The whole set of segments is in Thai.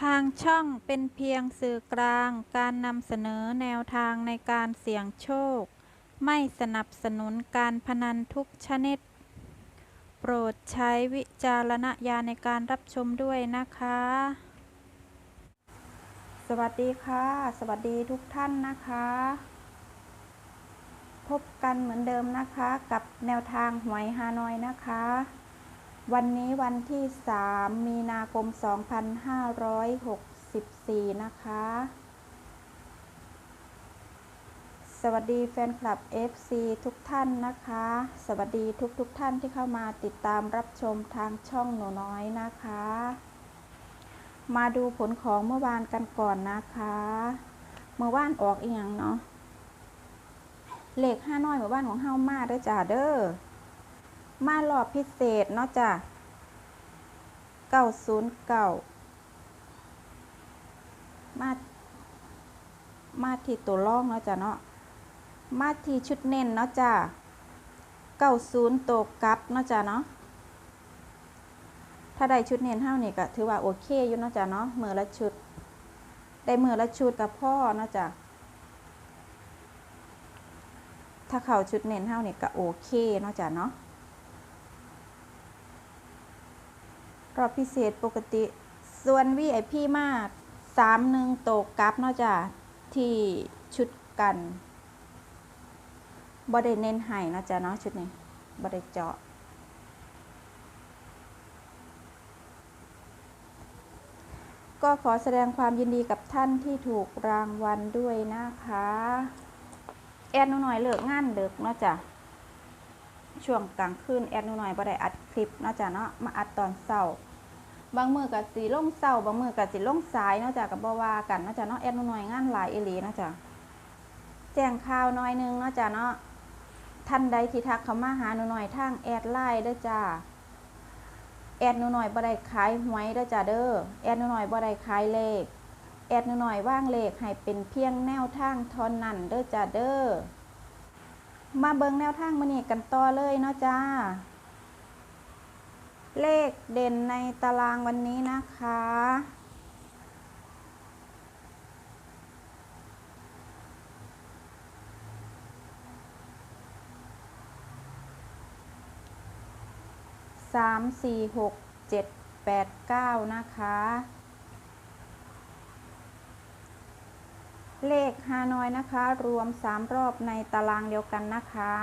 ทางช่องเป็นเพียงสื่อกลางการนำเสนอแนวทางในการเสี่ยงโชค ไม่สนับสนุนการพนันทุกชนิด โปรดใช้วิจารณญาณในการรับชมด้วยนะคะ สวัสดีค่ะ สวัสดีทุกท่านนะคะ พบกันเหมือนเดิมนะคะ กับแนวทางหวยฮานอยนะคะ วันนี้วันที่ 3 มีนาคม 2564 นะคะ สวัสดีแฟนคลับ FC ทุกท่านนะคะ สวัสดีทุกทุกๆท่านที่เข้ามาติดตามรับชมทางช่องหนูน้อยนะคะ มาดูผลของเมื่อวานกันก่อนนะคะ เมื่อวานออกอีกอย่างเนาะเลขห้าน้อยเมื่อวานของเฮามาเด้อจ้าเด้อ มารอบพิเศษเนาะจ้ะเก้าศูนย์เก้ามา มาที่ตัวล่องเนาะจ้ะเนาะ มาที่ชุดเน้นเนาะจ้ะเก้าศูนย์ตัวกลับเนาะจ้ะเนาะ ถ้าได้ชุดเน้นเท่านี่ก็ถือว่าโอเคอยู่เนาะจ้ะเนาะมือละชุด ได้มือละชุดกับพ่อเนาะจ้ะถ้าเขาชุดเน้นเท่านี่ก็โอเคเนาะจ้ะเนาะ รอบพิเศษปกติ ส่วน VIP มากสามหนึ่งโตกกลับเนาะจ้ะที่ชุดกันบ่ได้เน้นให้นาะจ้ะเนาะชุดนี้บ่ได้เจาะ ก็ขอแสดงความยินดีกับท่านที่ถูกรางวัลด้วยนะคะ แอนหน่อยเลิกงานเดึกเนาะจ้ะ ช่วงกลางคืนแอดหนูหน่อยบ่ได้อัดคลิปเนาะจ้ะเนาะมาอัดตอนเช้าบางมือกับสีลงเช้าบางมือกับสีลงสายนาะจ้ะกับบ่ว่ากันนาะจ้ะเนาะแอดหนูหน่อยงานหลายเอลีนาะจ้ะแจ้งข่าวหน้อยหนึงนาะจ้ะเนาะท่านใดที่ทักเข้ามาหาหนูหน่อยทางแอดไลน์เด้อจ้าแอดหนูหน่อยบ่ได้ขายหวยเด้อจ้าเด้อแอดหนูหน่อยบ่ได้ขายเลข แอดหนูหน่อยว่างเลขให้เป็นเพียงแนวทางทอนนั้นเด้อจ้าเด้อ มาเบิงแนวทางมื้อนี้กันต่อเลยเนาะจ้า เลขเด่นในตารางวันนี้นะคะ สามสี่หกเจ็ดแปดเก้านะคะ เลขฮานอยนะคะ รวมสามรอบในตารางเดียวกันนะคะ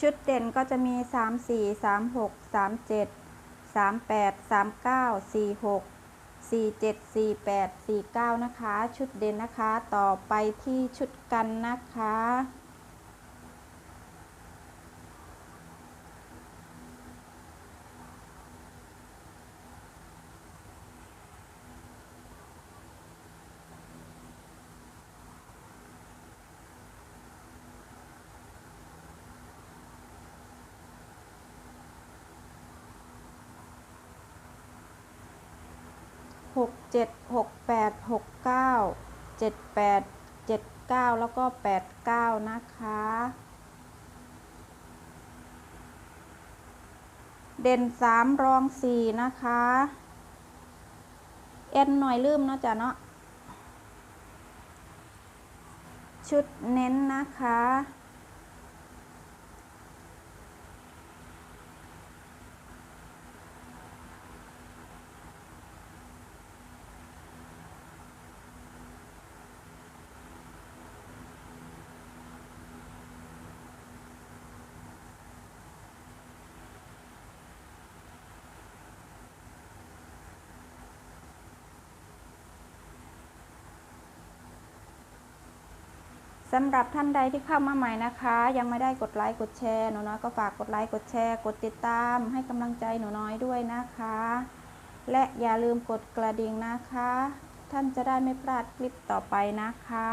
ชุดเด่นก็จะมี 3 4 3 6 3 7 3 8 3 9 4 6 4 7 4 8 4 9 นะคะ ชุดเด่นนะคะ ต่อไปที่ชุดกันนะคะ หกเจ็ดหกแปดหกเก้าเจ็ดแปดเจ็ดเก้าแล้วก็แปดเก้านะคะ เด่นสามรองสี่นะคะเอ็นหน่อยลืมเนาะจ้ะเนาะชุดเน้นนะคะ สำหรับท่านใดที่เข้ามาใหม่นะคะ ยังไม่ได้กดไลค์กดแชร์หนูน้อยก็ฝากกดไลค์กดแชร์กดติดตามให้กำลังใจหนูน้อยด้วยนะคะ และอย่าลืมกดกระดิ่งนะคะ ท่านจะได้ไม่พลาดคลิปต่อไปนะคะ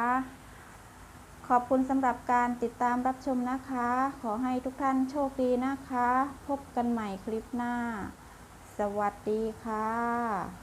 ขอบคุณสำหรับการติดตามรับชมนะคะ ขอให้ทุกท่านโชคดีนะคะ พบกันใหม่คลิปหน้า สวัสดีค่ะ